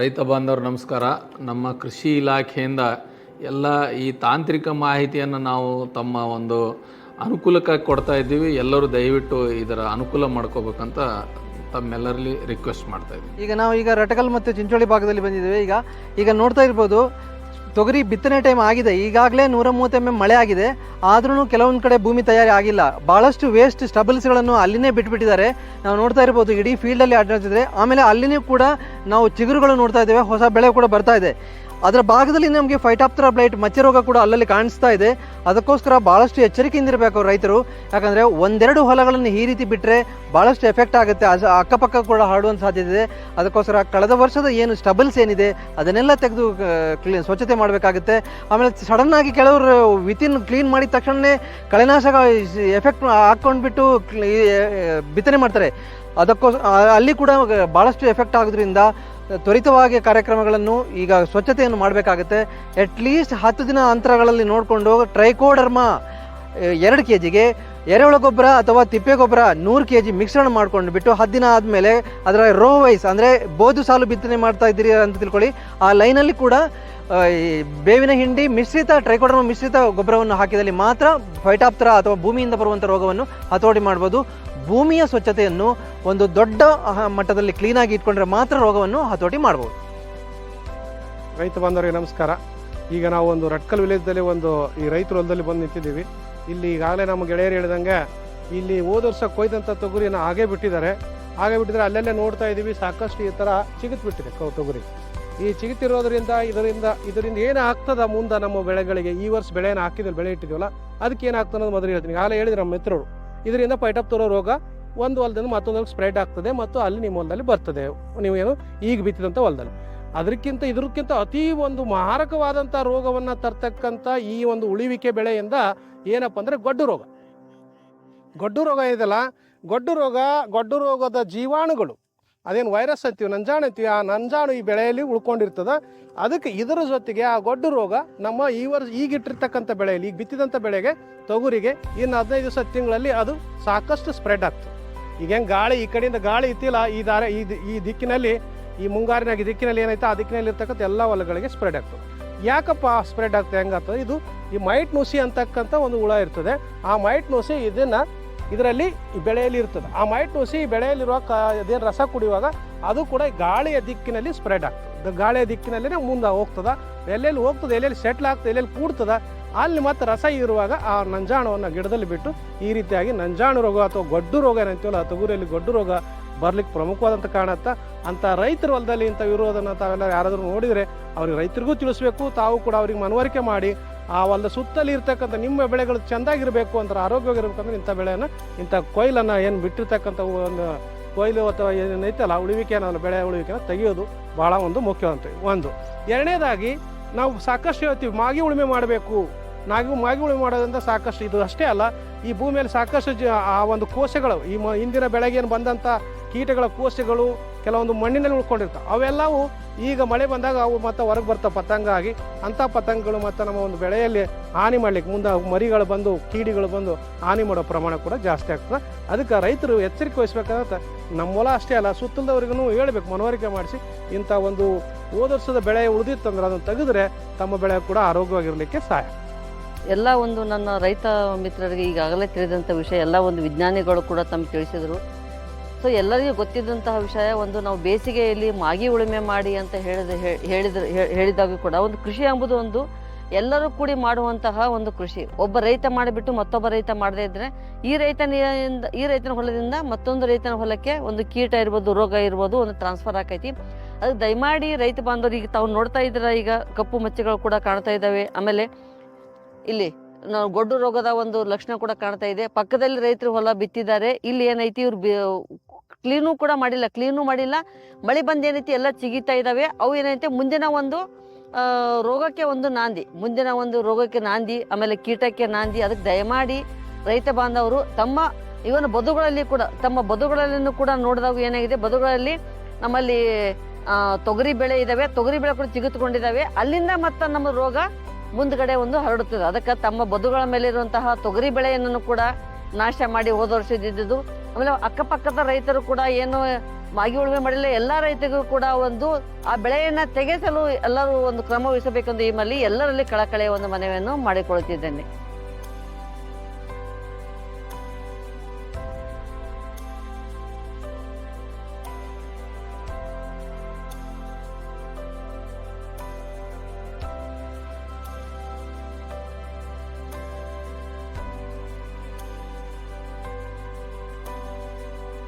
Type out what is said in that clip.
ರೈತ ಬಾಂಧವರು ನಮಸ್ಕಾರ. ನಮ್ಮ ಕೃಷಿ ಇಲಾಖೆಯಿಂದ ಎಲ್ಲ ಈ ತಾಂತ್ರಿಕ ಮಾಹಿತಿಯನ್ನು ನಾವು ತಮ್ಮ ಒಂದು ಅನುಕೂಲಕ್ಕಾಗಿ ಕೊಡ್ತಾ ಇದ್ದೀವಿ. ಎಲ್ಲರೂ ದಯವಿಟ್ಟು ಇದರ ಅನುಕೂಲ ಮಾಡ್ಕೋಬೇಕಂತ ತಮ್ಮೆಲ್ಲರಲ್ಲಿ ರಿಕ್ವೆಸ್ಟ್ ಮಾಡ್ತಾ ಇದ್ದೀವಿ. ಈಗ ನಾವು ಈಗ ರಟಕಲ್ ಮತ್ತು ಚಿಂಚೋಳಿ ಭಾಗದಲ್ಲಿ ಬಂದಿದ್ದೇವೆ. ಈಗ ಈಗ ನೋಡ್ತಾ ಇರ್ಬೋದು ತೊಗರಿ ಬಿತ್ತನೆ ಟೈಮ್ ಆಗಿದೆ. ಈಗಾಗಲೇ ನೂರ ಮೂವತ್ತು ಮಳೆ ಆಗಿದೆ. ಆದ್ರೂ ಕೆಲವೊಂದು ಕಡೆ ಭೂಮಿ ತಯಾರಿ ಆಗಿಲ್ಲ. ಭಾಳಷ್ಟು ವೇಸ್ಟ್ ಸ್ಟಬಲ್ಸ್ಗಳನ್ನು ಅಲ್ಲಿನೇ ಬಿಟ್ಬಿಟ್ಟಿದ್ದಾರೆ. ನಾವು ನೋಡ್ತಾ ಇರ್ಬೋದು, ಇಡೀ ಫೀಲ್ಡಲ್ಲಿ ಅಡ್ಡಾಡ್ತಿದ್ರೆ ಆಮೇಲೆ ಅಲ್ಲಿನೂ ಕೂಡ ನಾವು ಚಿಗುರುಗಳು ನೋಡ್ತಾ ಇದ್ದೇವೆ. ಹೊಸ ಬೆಳೆ ಕೂಡ ಬರ್ತಾ ಇದೆ. ಅದರ ಭಾಗದಲ್ಲಿ ನಮಗೆ ಫೈಟಾಪ್ತರ ಬ್ಲೈಟ್ ಮಚ್ಚೆ ರೋಗ ಕೂಡ ಅಲ್ಲಲ್ಲಿ ಕಾಣಿಸ್ತಾ ಇದೆ. ಅದಕ್ಕೋಸ್ಕರ ಭಾಳಷ್ಟು ಎಚ್ಚರಿಕೆಯಿಂದ ಇರಬೇಕು ರೈತರು. ಯಾಕಂದರೆ ಒಂದೆರಡು ಹೊಲಗಳನ್ನು ಈ ರೀತಿ ಬಿಟ್ಟರೆ ಭಾಳಷ್ಟು ಎಫೆಕ್ಟ್ ಆಗುತ್ತೆ. ಅಕ್ಕಪಕ್ಕ ಕೂಡ ಹರಡುವಂಥ ಸಾಧ್ಯತೆ ಇದೆ. ಅದಕ್ಕೋಸ್ಕರ ಕಳೆದ ವರ್ಷದ ಏನು ಸ್ಟಬಲ್ಸ್ ಏನಿದೆ, ಅದನ್ನೆಲ್ಲ ತೆಗೆದು ಸ್ವಚ್ಛತೆ ಮಾಡಬೇಕಾಗುತ್ತೆ. ಆಮೇಲೆ ಸಡನ್ ಆಗಿ ಕೆಲವರು ವಿತಿನ್ ಕ್ಲೀನ್ ಮಾಡಿದ ತಕ್ಷಣವೇ ಕಳೆನಾಶಕ ಎಫೆಕ್ಟ್ ಹಾಕ್ಕೊಂಡ್ಬಿಟ್ಟು ಬಿತ್ತನೆ ಮಾಡ್ತಾರೆ. ಅದಕ್ಕೋಸ್ ಅಲ್ಲಿ ಕೂಡ ಭಾಳಷ್ಟು ಎಫೆಕ್ಟ್ ಆಗೋದ್ರಿಂದ ತ್ವರಿತವಾಗಿ ಕಾರ್ಯಕ್ರಮಗಳನ್ನು ಈಗ ಸ್ವಚ್ಛತೆಯನ್ನು ಮಾಡಬೇಕಾಗುತ್ತೆ. ಅಟ್ಲೀಸ್ಟ್ ಹತ್ತು ದಿನ ಅಂತರಗಳಲ್ಲಿ ನೋಡಿಕೊಂಡು ಟ್ರೈಕೋಡರ್ಮಾ ಎರಡು ಕೆ ಜಿಗೆ ಎರೆಹುಳ ಗೊಬ್ಬರ ಅಥವಾ ತಿಪ್ಪೆ ಗೊಬ್ಬರ ನೂರು ಕೆ ಜಿ ಮಿಶ್ರಣ ಮಾಡ್ಕೊಂಡು ಬಿಟ್ಟು ಹತ್ತು ದಿನ ಆದಮೇಲೆ ಅದರ ರೋ ವೈಸ್ ಅಂದರೆ ಬೋದು ಸಾಲು ಬಿತ್ತನೆ ಮಾಡ್ತಾ ಇದ್ದೀರಿ ಅಂತ ತಿಳ್ಕೊಳ್ಳಿ. ಆ ಲೈನಲ್ಲಿ ಕೂಡ ಈ ಬೇವಿನ ಹಿಂಡಿ ಮಿಶ್ರಿತ ಟ್ರೈಕೋಡರ್ಮ ಮಿಶ್ರಿತ ಗೊಬ್ಬರವನ್ನು ಹಾಕಿದಲ್ಲಿ ಮಾತ್ರ ಫೈಟಾಪ್ತರ ಅಥವಾ ಭೂಮಿಯಿಂದ ಬರುವಂಥ ರೋಗವನ್ನು ಹತೋಟಿ ಮಾಡ್ಬೋದು. ಭೂಮಿಯ ಸ್ವಚ್ಛತೆಯನ್ನು ಒಂದು ದೊಡ್ಡ ಮಟ್ಟದಲ್ಲಿ ಕ್ಲೀನಾಗಿ ಇಟ್ಕೊಂಡ್ರೆ ಮಾತ್ರ ರೋಗವನ್ನು ಹತೋಟಿ ಮಾಡ್ಬೋದು. ರೈತ ಬಾಂಧವರಿಗೆ ನಮಸ್ಕಾರ. ಈಗ ನಾವು ಒಂದು ರಟ್ಕಲ್ ವಿಲೇಜ್ದಲ್ಲಿ ಒಂದು ಈ ರೈತರ ಹೊಲದಲ್ಲಿ ಬಂದು ನಿಂತಿದ್ದೀವಿ. ಇಲ್ಲಿ ಈಗಾಗಲೇ ನಮ್ಮ ಗೆಳೆಯರು ಹೇಳಿದಂಗೆ ಇಲ್ಲಿ ಹೋದ ವರ್ಷ ಕೊಯ್ದಂಥ ತೊಗರಿನ ಹಾಗೆ ಬಿಟ್ಟಿದ್ದಾರೆ. ಹಾಗೆ ಬಿಟ್ಟಿದ್ರೆ ಅಲ್ಲಲ್ಲೇ ನೋಡ್ತಾ ಇದ್ದೀವಿ, ಸಾಕಷ್ಟು ಈ ಥರ ಚಿಗಿತ್ಬಿಟ್ಟಿದೆ ಕೌ- ತೊಗರಿ. ಈ ಚಿಗಿತಿರೋದ್ರಿಂದ ಇದರಿಂದ ಇದರಿಂದ ಏನು ಆಗ್ತದ ಮುಂದೆ ನಮ್ಮ ಬೆಳೆಗಳಿಗೆ? ಈ ವರ್ಷ ಬೆಳೆನ ಹಾಕಿದ್ರೆ ಬೆಳೆ ಇಟ್ಟಿದ್ದೀವಲ್ಲ ಅದಕ್ಕೆ ಏನಾಗ್ತದೆ ಅನ್ನೋದು ಮೊದಲು ಹೇಳ್ತೀನಿ. ಆಗಲೇ ಹೇಳಿದ್ರು ನಮ್ಮ ಮಿತ್ರರು. ಇದರಿಂದ ಪೈಟಪ್ ತರೋ ರೋಗ ಒಂದು ಹೊಲದಿಂದ ಮತ್ತೊಂದು ಸ್ಪ್ರೆಡ್ ಆಗ್ತದೆ, ಮತ್ತು ಅಲ್ಲಿ ನಿಮ್ಮ ಹೊಲದಲ್ಲಿ ಬರ್ತದೆ. ನೀವು ಏನು ಈಗ ಬಿತ್ತಿದಂಥ ಹೊಲದಲ್ಲಿ. ಅದಕ್ಕಿಂತ ಇದಕ್ಕಿಂತ ಅತಿ ಒಂದು ಮಾರಕವಾದಂಥ ರೋಗವನ್ನು ತರ್ತಕ್ಕಂಥ ಈ ಒಂದು ಉಳಿವಿಕೆ ಬೆಳೆಯಿಂದ ಏನಪ್ಪ ಅಂದರೆ ಗೊಡ್ಡು ರೋಗ. ಗೊಡ್ಡು ರೋಗ ಇದೆಯಲ್ಲ ಗೊಡ್ಡು ರೋಗ, ಗೊಡ್ಡು ರೋಗದ ಜೀವಾಣುಗಳು, ಅದೇನು ವೈರಸ್ ಅಂತೀವಿ, ನಂಜಾಣು ಅಂತೀವಿ, ಆ ನಂಜಾಣು ಈ ಬೆಳೆಯಲ್ಲಿ ಉಳ್ಕೊಂಡಿರ್ತದೆ. ಅದಕ್ಕೆ ಇದರ ಜೊತೆಗೆ ಆ ಗೊಡ್ಡು ರೋಗ ನಮ್ಮ ಈ ವರ್ಷ ಈಗ ಇಟ್ಟಿರ್ತಕ್ಕಂಥ ಬೆಳೆಯಲ್ಲಿ, ಈಗ ಬಿತ್ತಿದಂಥ ಬೆಳೆಗೆ, ತೊಗರಿಗೆ ಇನ್ನು ಹದಿನೈದು ದಿವಸ ತಿಂಗಳಲ್ಲಿ ಅದು ಸಾಕಷ್ಟು ಸ್ಪ್ರೆಡ್ ಆಗ್ತದೆ. ಈಗ ಹೆಂಗೆ ಗಾಳಿ, ಈ ಕಡೆಯಿಂದ ಗಾಳಿ ಇತ್ತಿಲ್ಲ, ಈ ದಾರ, ಈ ಈ ದಿಕ್ಕಿನಲ್ಲಿ ಈ ಮುಂಗಾರಿನಾಗ ದಿಕ್ಕಿನಲ್ಲಿ ಏನೈತೆ ಆ ದಿಕ್ಕಿನಲ್ಲಿ ಇರ್ತಕ್ಕಂಥ ಎಲ್ಲ ಹೊಲಗಳಿಗೆ ಸ್ಪ್ರೆಡ್ ಆಗ್ತದೆ. ಯಾಕಪ್ಪ ಸ್ಪ್ರೆಡ್ ಆಗ್ತದೆ? ಹೆಂಗಾಗ್ತದೆ ಇದು ಈ ಮೈಟ್ ನುಸಿ ಅಂತಕ್ಕಂಥ ಒಂದು ಹುಳ ಇರ್ತದೆ. ಆ ಮೈಟ್ ನುಸಿ ಇದನ್ನ ಇದರಲ್ಲಿ ಬೆಳೆಯಲ್ಲಿ ಇರ್ತದೆ. ಆ ಮೈಟ್ ನುಸಿ ಬೆಳೆಯಲ್ಲಿರುವ ಕ ಅದೇನು ರಸ ಕುಡಿಯುವಾಗ ಅದು ಕೂಡ ಗಾಳಿಯ ದಿಕ್ಕಿನಲ್ಲಿ ಸ್ಪ್ರೆಡ್ ಆಗ್ತದೆ. ಗಾಳಿಯ ದಿಕ್ಕಿನಲ್ಲೇ ಮುಂದೆ ಹೋಗ್ತದೆ. ಎಲ್ಲೆಲ್ಲಿ ಹೋಗ್ತದೆ ಎಲ್ಲೆಲ್ಲಿ ಸೆಟ್ಲ್ ಆಗ್ತದೆ ಎಲ್ಲೆಲ್ಲಿ ಕೂಡ್ತದ. ಅಲ್ಲಿ ಮತ್ತೆ ರಸ ಇರುವಾಗ ಆ ನಂಜಾಣವನ್ನು ಗಿಡದಲ್ಲಿ ಬಿಟ್ಟು ಈ ರೀತಿಯಾಗಿ ನಂಜಾಣು ರೋಗ ಅಥವಾ ಗೊಡ್ಡು ರೋಗ ಏನಂತೀವಲ್ಲ, ಆ ತೊಗರಿಯಲ್ಲಿ ಗೊಡ್ಡು ರೋಗ ಬರ್ಲಿಕ್ಕೆ ಪ್ರಮುಖವಾದಂಥ ಅಂತ ರೈತರ ಹೊಲದಲ್ಲಿ ಇಂಥ ಇರೋದನ್ನು ತಾವೆಲ್ಲ ಯಾರಾದರೂ ನೋಡಿದರೆ ಅವ್ರಿಗೆ ರೈತರಿಗೂ ತಿಳಿಸ್ಬೇಕು, ತಾವು ಕೂಡ ಅವ್ರಿಗೆ ಮನವರಿಕೆ ಮಾಡಿ, ಆ ಹೊಲದ ಸುತ್ತಲಿ ಇರ್ತಕ್ಕಂಥ ನಿಮ್ಮ ಬೆಳೆಗಳು ಚೆಂದಾಗಿರಬೇಕು ಅಂತ ಆರೋಗ್ಯವಾಗಿರ್ಬೇಕಂದ್ರೆ ಇಂಥ ಬೆಳೆಯನ್ನು, ಇಂಥ ಕೊಯ್ಲನ್ನು ಏನು ಬಿಟ್ಟಿರ್ತಕ್ಕಂಥ ಒಂದು ಕೊಯ್ಲು ಅಥವಾ ಏನೈತಲ್ಲ ಉಳಿವಿಕೆ ಅನ್ನೋ ಬೆಳೆ ಉಳಿವಿಕೆನ ತೆಗೆಯೋದು ಭಾಳ ಒಂದು ಮುಖ್ಯವಂತ ಒಂದು. ಎರಡನೇದಾಗಿ ನಾವು ಸಾಕಷ್ಟು ಹೇಳ್ತೀವಿ, ಮಾಗಿ ಉಳುಮೆ ಮಾಡಬೇಕು. ನಾಗಿ ಮಾಗಿ ಉಳುಮೆ ಮಾಡೋದ್ರಿಂದ ಸಾಕಷ್ಟು ಇದು ಅಷ್ಟೇ ಅಲ್ಲ, ಈ ಭೂಮಿಯಲ್ಲಿ ಸಾಕಷ್ಟು ಜ ಆ ಒಂದು ಕೋಶಗಳು, ಈ ಮ ಇಂದಿನ ಬೆಳೆಗೆ ಬಂದಂಥ ಕೀಟಗಳ ಕೋಶಗಳು, ಕೆಲವೊಂದು ಮಣ್ಣಿನಲ್ಲಿ ಉಳ್ಕೊಂಡಿರ್ತವೆ ಅವೆಲ್ಲವೂ ಈಗ ಮಳೆ ಬಂದಾಗ ಅವು ಮತ್ತೆ ಹೊರಗೆ ಬರ್ತಾವೆ ಪತಂಗ ಆಗಿ ಅಂಥ ಪತಂಗಗಳು ಮತ್ತು ನಮ್ಮ ಒಂದು ಬೆಳೆಯಲ್ಲಿ ಹಾನಿ ಮಾಡ್ಲಿಕ್ಕೆ ಮುಂದೆ ಮರಿಗಳು ಬಂದು, ಕೀಡಿಗಳು ಬಂದು ಹಾನಿ ಮಾಡೋ ಪ್ರಮಾಣ ಕೂಡ ಜಾಸ್ತಿ ಆಗ್ತದೆ. ಅದಕ್ಕೆ ರೈತರು ಎಚ್ಚರಿಕೆ ವಹಿಸ್ಬೇಕಾಗತ್ತೆ ನಮ್ಮ ಹೊಲ ಅಷ್ಟೇ ಅಲ್ಲ ಸುತ್ತಲದವ್ರಿಗೂ ಹೇಳ್ಬೇಕು, ಮನವರಿಕೆ ಮಾಡಿಸಿ ಇಂಥ ಒಂದು ಹೋದ ಬೆಳೆ ಉಳಿದಿತ್ತಂದ್ರೆ ಅದನ್ನು ತೆಗೆದ್ರೆ ತಮ್ಮ ಬೆಳೆ ಕೂಡ ಆರೋಗ್ಯವಾಗಿರಲಿಕ್ಕೆ ಸಹಾಯ ಎಲ್ಲ ಒಂದು ನನ್ನ ರೈತ ಮಿತ್ರರಿಗೆ ಈಗಾಗಲೇ ತಿಳಿದಂಥ ವಿಷಯ, ಎಲ್ಲ ಒಂದು ವಿಜ್ಞಾನಿಗಳು ಕೂಡ ತಮಗೆ ತಿಳಿಸಿದರು. ಸೊ ಎಲ್ಲರಿಗೂ ಗೊತ್ತಿದ್ದಂತಹ ವಿಷಯ, ಒಂದು ನಾವು ಬೇಸಿಗೆಯಲ್ಲಿ ಮಾಗಿ ಉಳುಮೆ ಮಾಡಿ ಅಂತ ಹೇಳಿದ ಹೇಳಿದ ಹೇಳಿದಾಗ ಕೂಡ ಒಂದು ಕೃಷಿ ಎಂಬುದು ಒಂದು ಎಲ್ಲರೂ ಕೂಡಿ ಮಾಡುವಂತಹ ಒಂದು ಕೃಷಿ. ಒಬ್ಬ ರೈತ ಮಾಡಿಬಿಟ್ಟು ಮತ್ತೊಬ್ಬ ರೈತ ಮಾಡದೇ ಇದ್ರೆ ಈ ರೈತನಿಂದ, ಈ ರೈತನ ಹೊಲದಿಂದ ಮತ್ತೊಂದು ರೈತನ ಹೊಲಕ್ಕೆ ಒಂದು ಕೀಟ ಇರ್ಬೋದು, ರೋಗ ಇರ್ಬೋದು, ಒಂದು ಟ್ರಾನ್ಸ್ಫರ್ ಆಕೈತಿ. ಅದು ದಯಮಾಡಿ ರೈತ ಬಾಂಧವರು ಈಗ ತಾವು ನೋಡ್ತಾ ಇದ್ದೀರ ಈಗ, ಕಪ್ಪು ಮಚ್ಚೆಗಳು ಕೂಡ ಕಾಣ್ತಾ ಇದ್ದಾವೆ. ಆಮೇಲೆ ಇಲ್ಲಿ, ನಾವು ಗೊಡ್ಡು ರೋಗದ ಒಂದು ಲಕ್ಷಣ ಕೂಡ ಕಾಣ್ತಾ ಇದೆ. ಪಕ್ಕದಲ್ಲಿ ರೈತರು ಹೊಲ ಬಿತ್ತಿದ್ದಾರೆ. ಇಲ್ಲಿ ಏನೈತಿ, ಇವ್ರು ಕ್ಲೀನು ಕೂಡ ಮಾಡಿಲ್ಲ. ಕ್ಲೀನು ಮಾಡಿಲ್ಲ. ಮಳೆ ಬಂದು ಏನೈತಿ, ಎಲ್ಲ ಚಿಗಿತಾ ಇದ್ದಾವೆ ಅವು ಏನೈತೆ, ಮುಂದಿನ ಒಂದು ರೋಗಕ್ಕೆ ಒಂದು ನಾಂದಿ. ಮುಂದಿನ ಒಂದು ರೋಗಕ್ಕೆ ನಾಂದಿ, ಆಮೇಲೆ ಕೀಟಕ್ಕೆ ನಾಂದಿ. ಅದಕ್ಕೆ ದಯಮಾಡಿ ರೈತ ಬಾಂಧವರು, ತಮ್ಮ ಇವನ ಬದುಗಳಲ್ಲಿ ಕೂಡ, ತಮ್ಮ ಬದುಗಳಲ್ಲಿನೂ ಕೂಡ ನೋಡಿದಾಗ ಏನಾಗಿದೆ. ಬದುಗಳಲ್ಲಿ ನಮ್ಮಲ್ಲಿ ತೊಗರಿ ಬೆಳೆ ಇದಾವೆ. ತೊಗರಿ ಬೆಳೆ ಕೂಡ ಚಿಗುತ್ಕೊಂಡಿದ್ದಾವೆ ಅಲ್ಲಿಂದ ಮತ್ತೆ ನಮ್ಮ ರೋಗ ಮುಂದ್ಗಡೆ ಒಂದು ಹರಡುತ್ತದೆ. ಅದಕ್ಕೆ ತಮ್ಮ ಬದುಗಳ ಮೇಲೆ ಇರುವಂತಹ ತೊಗರಿ ಬೆಳೆಯನ್ನು ಕೂಡ ನಾಶ ಮಾಡಿ ಹೋದ ಆಮೇಲೆ ಅಕ್ಕಪಕ್ಕದ ರೈತರು ಕೂಡ ಏನು ಮಾಗಿ ಉಳುಮೆ ಮಾಡಿಲ್ಲ. ಎಲ್ಲ ರೈತರಿಗೂ ಕೂಡ ಒಂದು ಆ ಬೆಳೆಯನ್ನ ತೆಗೆಸಲು ಎಲ್ಲರೂ ಒಂದು ಕ್ರಮ ವಹಿಸಬೇಕೆಂದು ಈ ಮಲ್ಲಿ ಎಲ್ಲರಲ್ಲಿ ಕಳಕಳೆಯ ಒಂದು ಮನವಿಯನ್ನು ಮಾಡಿಕೊಳ್ಳುತ್ತಿದ್ದೇನೆ.